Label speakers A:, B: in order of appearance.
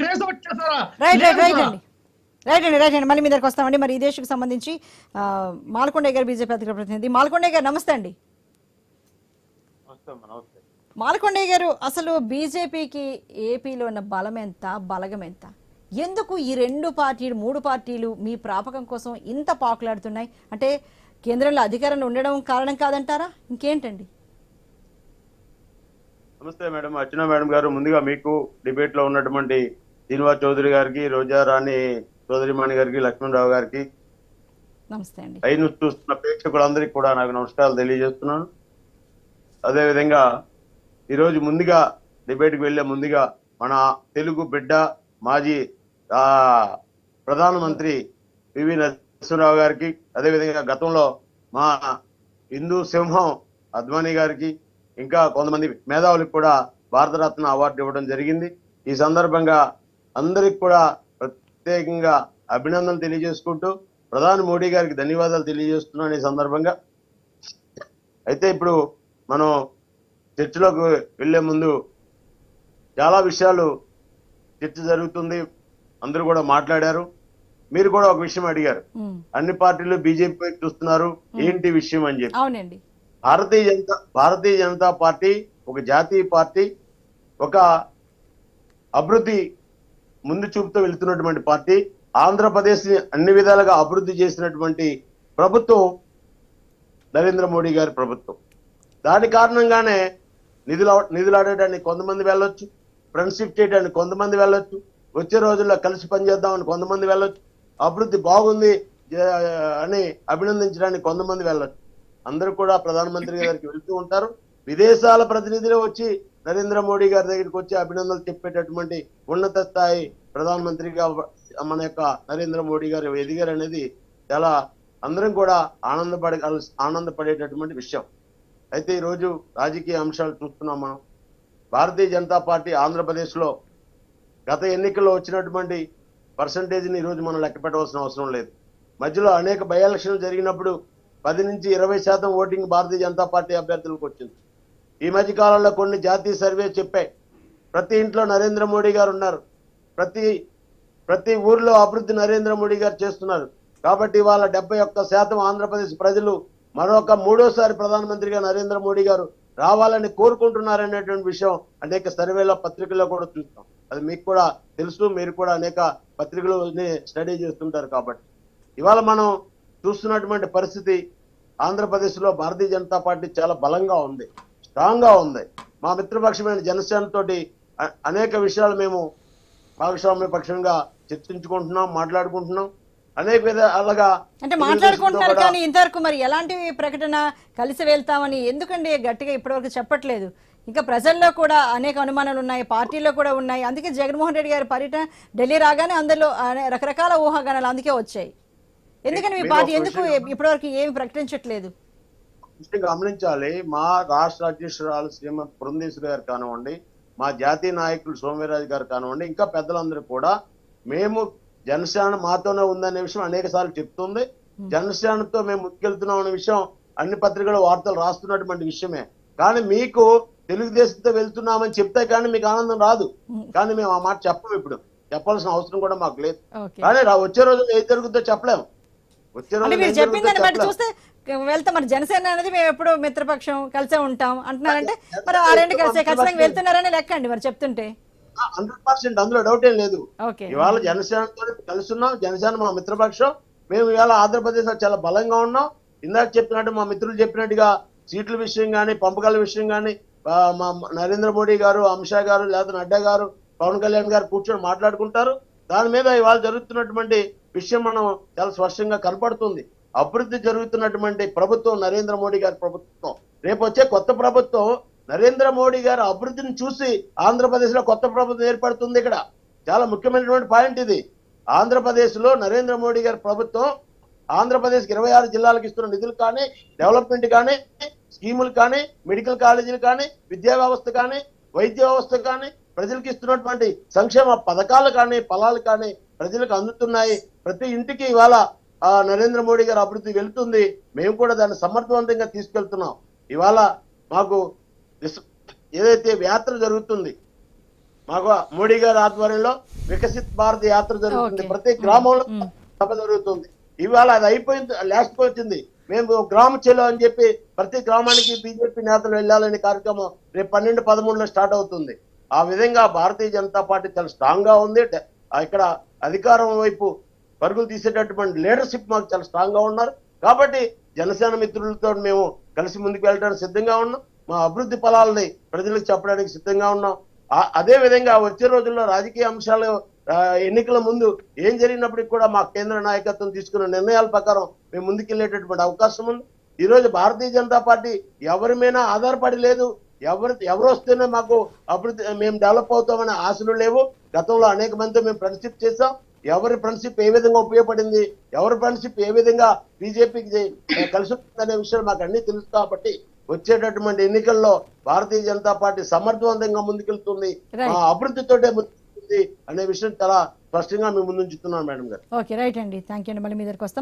A: Trace out చేస్తారా
B: right. అండి right అండి రైట్ అండి మళ్ళీ మీ దగ్గరకు వస్తామండి. మరి ఈ దేశకు సంబంధించి ఆ, మాల్కొండయ్య గారు బీజేపీ అధికార ప్రతినిధి. మాల్కొండయ్య గారు నమస్తే అండి. మాల్కొండయ్య గారు అసలు బీజేపీకి ఏపీలో ఉన్న బలం ఎంత బలగం ఎంత? ఎందుకు ఈ రెండు పార్టీలు మూడు పార్టీలు మీ ప్రాపకం కోసం ఇంత పాకులాడుతున్నాయి? అంటే కేంద్రంలో అధికారంలో ఉండడం కారణం కాదంటారా? ఇంకేంటండి?
C: నమస్తే మేడం. అర్చన మేడం గారు ముందుగా మీకు డిబేట్లో ఉన్నటువంటి శ్రీనివాస్ చౌదరి గారికి రోజా రాణి చౌదరిమాణి గారికి లక్ష్మణరావు గారికి
B: నమస్తే అండి.
C: పైన చూస్తున్న ప్రేక్షకులందరికీ కూడా నాకు నమస్కారాలు తెలియజేస్తున్నాను. అదేవిధంగా ఈరోజు ముందుగా డిబేట్కి వెళ్ళే ముందుగా మన తెలుగు బిడ్డ మాజీ ప్రధానమంత్రి పివి నరసింహరావు గారికి అదేవిధంగా గతంలో మా హిందూ సింహం అద్వానీ గారికి ఇంకా కొంతమంది మేధావులకు కూడా భారతరత్న అవార్డు ఇవ్వడం జరిగింది. ఈ సందర్భంగా అందరికి కూడా ప్రత్యేకంగా అభినందనలు తెలియజేసుకుంటూ ప్రధాని మోడీ గారికి ధన్యవాదాలు తెలియజేస్తున్నాను ఈ సందర్భంగా. అయితే ఇప్పుడు మనం చర్చలోకి వెళ్ళే ముందు చాలా విషయాలు చర్చ జరుగుతుంది. అందరూ కూడా మాట్లాడారు. మీరు కూడా ఒక విషయం అడిగారు. అన్ని పార్టీలు బీజేపీ చూస్తున్నారు. ఏంటి విషయం అని చెప్పి.
B: అవునండి.
C: భారతీయ జనతా భారతీయ జనతా పార్టీ ఒక జాతీయ పార్టీ ఒక అభివృద్ధి ముందు చూపుతో వెళుతున్నటువంటి పార్టీ ఆంధ్రప్రదేశ్ అన్ని విధాలుగా అభివృద్ధి చేసినటువంటి ప్రభుత్వం నరేంద్ర మోడీ గారి ప్రభుత్వం. దాని కారణంగానే నిధులు నిధులు ఆడటానికి కొంతమంది వెళ్ళొచ్చు ఫ్రెండ్షిప్ చేయడానికి కొంతమంది వెళ్ళొచ్చు వచ్చే రోజుల్లో కలిసి పనిచేద్దామని కొంతమంది వెళ్ళొచ్చు అభివృద్ధి బాగుంది అని అభినందించడానికి కొంతమంది వెళ్ళొచ్చు. అందరూ కూడా ప్రధానమంత్రి గారికి వెళ్తూ ఉంటారు. విదేశాల ప్రతినిధులు వచ్చి నరేంద్ర మోడీ గారి దగ్గరికి వచ్చి అభినందనలు చెప్పేటటువంటి ఉన్నత స్థాయి ప్రధానమంత్రిగా మన యొక్క నరేంద్ర మోడీ గారు ఎదిగారు అనేది చాలా అందరం కూడా ఆనందపడే ఆనందపడేటటువంటి విషయం. అయితే ఈ రోజు రాజకీయ అంశాలు చూస్తున్నాం మనం. భారతీయ జనతా పార్టీ ఆంధ్రప్రదేశ్లో గత ఎన్నికల్లో వచ్చినటువంటి పర్సంటేజ్ని ఈరోజు మనం లెక్క పెట్టవలసిన అవసరం లేదు. మధ్యలో అనేక బై ఎలక్షన్లు జరిగినప్పుడు పది నుంచి ఇరవై శాతం ఓటింగ్ భారతీయ జనతా పార్టీ అభ్యర్థులకు వచ్చింది. ఈ మధ్య కాలంలో కొన్ని జాతీయ సర్వే చెప్పాయి. ప్రతి ఇంట్లో నరేంద్ర మోడీ గారు ఉన్నారు. ప్రతి ప్రతి ఊర్లో అభివృద్ధి నరేంద్ర మోడీ గారు చేస్తున్నారు. కాబట్టి ఇవాళ డెబ్బై ఒక్క శాతం ఆంధ్రప్రదేశ్ ప్రజలు మరొక మూడోసారి ప్రధానమంత్రిగా నరేంద్ర మోడీ గారు రావాలని కోరుకుంటున్నారనేటువంటి విషయం అనేక సర్వేల పత్రికల్లో కూడా చూస్తాం. అది మీకు కూడా తెలుసు మీరు కూడా అనేక పత్రికలు స్టడీ చేస్తుంటారు కాబట్టి. ఇవాళ మనం చూస్తున్నటువంటి పరిస్థితి ఆంధ్రప్రదేశ్లో భారతీయ జనతా పార్టీ చాలా బలంగా ఉంది స్ట్రాంగ్గా ఉంది. మా మిత్రపక్షమైన జనసేన తోటి అనేక విషయాలు మేము భాగస్వామ్య పక్షంగా చర్చించుకుంటున్నాం మాట్లాడుకుంటున్నాం. అనేక విధాలుగా
B: అంటే మాట్లాడుకుంటున్నారు కానీ ఇంతవరకు మరి ఎలాంటి ప్రకటన కలిసి వెళ్తామని ఎందుకండి గట్టిగా ఇప్పటివరకు చెప్పట్లేదు? ఇంకా ప్రజల్లో కూడా అనేక అనుమానాలు ఉన్నాయి పార్టీలో కూడా ఉన్నాయి. అందుకే జగన్మోహన్ రెడ్డి గారి పర్యటన ఢిల్లీ రాగానే అందులో రకరకాల ఊహాగానాలు అందుకే వచ్చాయి. ఎందుకని మీ పార్టీ ఎందుకు ఇప్పటివరకు ఏమి ప్రకటించట్లేదు?
C: గమనించాలి. మా రాష్ట్ర అధ్యక్షురాలు శ్రీమతి పురంధేశ్వరి గారు కానివ్వండి మా జాతీయ నాయకులు సోమవీరాజు గారు కానివ్వండి ఇంకా పెద్దలందరూ కూడా మేము జనసేన మాతోనే ఉందనే విషయం అనేక సార్లు చెప్తుంది. జనసేనతో మేము ముందుకెళ్తున్నాం అనే విషయం అన్ని పత్రికల వార్తలు రాస్తున్నటువంటి విషయమే. కానీ మీకు తెలుగుదేశంతో వెళ్తున్నామని చెప్తే కానీ మీకు ఆనందం రాదు. కానీ మేము ఆ మాట చెప్పము ఇప్పుడు. చెప్పాల్సిన అవసరం కూడా మాకు లేదు. కానీ వచ్చే రోజు ఏం జరుగుతుందో చెప్పలేము.
B: అంటే మీరు చెప్పిందని బట్టి. చూస్తే వెళ్తాం మరి జనసేన అనేది మేము ఎప్పుడు మిత్రపక్షం కలిసే ఉంటాం అంటున్నారంటే మరి ఆ రెండు కలిసే ఖచ్చితంగా వెళ్తున్నారని లెక్క అండి మరి చెప్తుంటే.
C: హండ్రెడ్ పర్సెంట్ అందులో డౌట్ ఏం లేదు. ఇవాళ జనసేనతో కలిసి ఉన్నాం జనసేన మా మిత్రపక్షం. మేము ఇవాళ ఆంధ్రప్రదేశ్లో చాలా బలంగా ఉన్నాం. ఇందాక చెప్పినట్టు మా మిత్రులు చెప్పినట్టుగా సీట్ల విషయం కానీ పంపకాల విషయం కానీ మా నరేంద్ర మోడీ గారు అమిత్ షా గారు లేదా నడ్డా గారు పవన్ కళ్యాణ్ గారు కూర్చొని మాట్లాడుకుంటారు. దాని మీద ఇవాళ జరుగుతున్నటువంటి విషయం మనం చాలా స్పష్టంగా కనపడుతుంది. అభివృద్ధి జరుగుతున్నటువంటి ప్రభుత్వం నరేంద్ర మోడీ గారి ప్రభుత్వం. రేపు వచ్చే కొత్త ప్రభుత్వం నరేంద్ర మోడీ గారి అభివృద్ధిని చూసి ఆంధ్రప్రదేశ్లో కొత్త ప్రభుత్వం ఏర్పడుతుంది ఇక్కడ. చాలా ముఖ్యమైనటువంటి పాయింట్ ఇది. ఆంధ్రప్రదేశ్లో నరేంద్ర మోడీ గారి ప్రభుత్వం ఆంధ్రప్రదేశ్ ఇరవై ఆరు జిల్లాలకు ఇస్తున్న నిధులు కానీ డెవలప్మెంట్ కానీ స్కీములు కానీ మెడికల్ కాలేజీలు కానీ విద్యా వ్యవస్థ కానీ వైద్య వ్యవస్థ కానీ ప్రజలకు ఇస్తున్నటువంటి సంక్షేమ పథకాలు కానీ ఫలాలు కానీ ప్రజలకు అందుతున్నాయి. ప్రతి ఇంటికి ఇవాళ నరేంద్ర మోడీ గారి అభివృద్ధి వెళ్తుంది. మేము కూడా దాన్ని సమర్థవంతంగా తీసుకెళ్తున్నాం. ఇవాళ మాకు ఏదైతే యాత్ర జరుగుతుంది మాకు మోడీ గారి ఆధ్వర్యంలో వికసిత్ భారత్ యాత్ర జరుగుతుంది. ప్రతి గ్రామంలో. సభ జరుగుతుంది. ఇవాళ అది అయిపోయింది లాస్ట్ వచ్చింది. మేము గ్రామ చెలో అని చెప్పి ప్రతి గ్రామానికి బీజేపీ నేతలు వెళ్ళాలనే కార్యక్రమం రేపు పన్నెండు పదమూడులో స్టార్ట్ అవుతుంది. ఆ విధంగా భారతీయ జనతా పార్టీ చాలా స్ట్రాంగ్గా ఉంది. ఇక్కడ అధికారం వైపు పరుగులు తీసేటటువంటి లీడర్షిప్ మాకు చాలా స్ట్రాంగ్గా ఉన్నారు. కాబట్టి జనసేన మిత్రులతో మేము కలిసి ముందుకు వెళ్ళడానికి సిద్ధంగా ఉన్నాం. మా అభివృద్ధి ఫలాలని ప్రజలకు చెప్పడానికి సిద్ధంగా ఉన్నాం. అదే విధంగా వచ్చే రోజుల్లో రాజకీయ అంశాలు ఎన్నికల ముందు ఏం జరిగినప్పటికీ కూడా మా కేంద్ర నాయకత్వం తీసుకున్న నిర్ణయాల ప్రకారం మేము ముందుకెళ్ళేటటువంటి అవకాశం ఉంది. ఈ రోజు భారతీయ జనతా పార్టీ ఎవరి మీద ఆధారపడి లేదు. ఎవరు ఎవరు వస్తేనే మాకు అభివృద్ధి మేము డెవలప్ అవుతామనే ఆశలు లేవు. గతంలో అనేక మందితో మేము ఫ్రెండ్షిప్ చేసాం ఎవరి ఫ్రెండ్షిప్ ఏ విధంగా ఉపయోగపడింది ఎవరి ఫ్రెండ్షిప్ ఏ విధంగా బీజేపీకి కలిసి వస్తుందనే విషయం మాకు అన్ని తెలుసు కాబట్టి వచ్చేటటువంటి ఎన్నికల్లో భారతీయ జనతా పార్టీ సమర్థవంతంగా ముందుకెళ్తుంది అభివృద్ధితోటే ముందుకెళ్తుంది అనే విషయం చాలా స్పష్టంగా మేము ముందుంచుతున్నాం మేడం గారు.
B: ఓకే రైట్ అండి. థ్యాంక్ యూ మళ్ళీ మీ దగ్గరికి వస్తాం.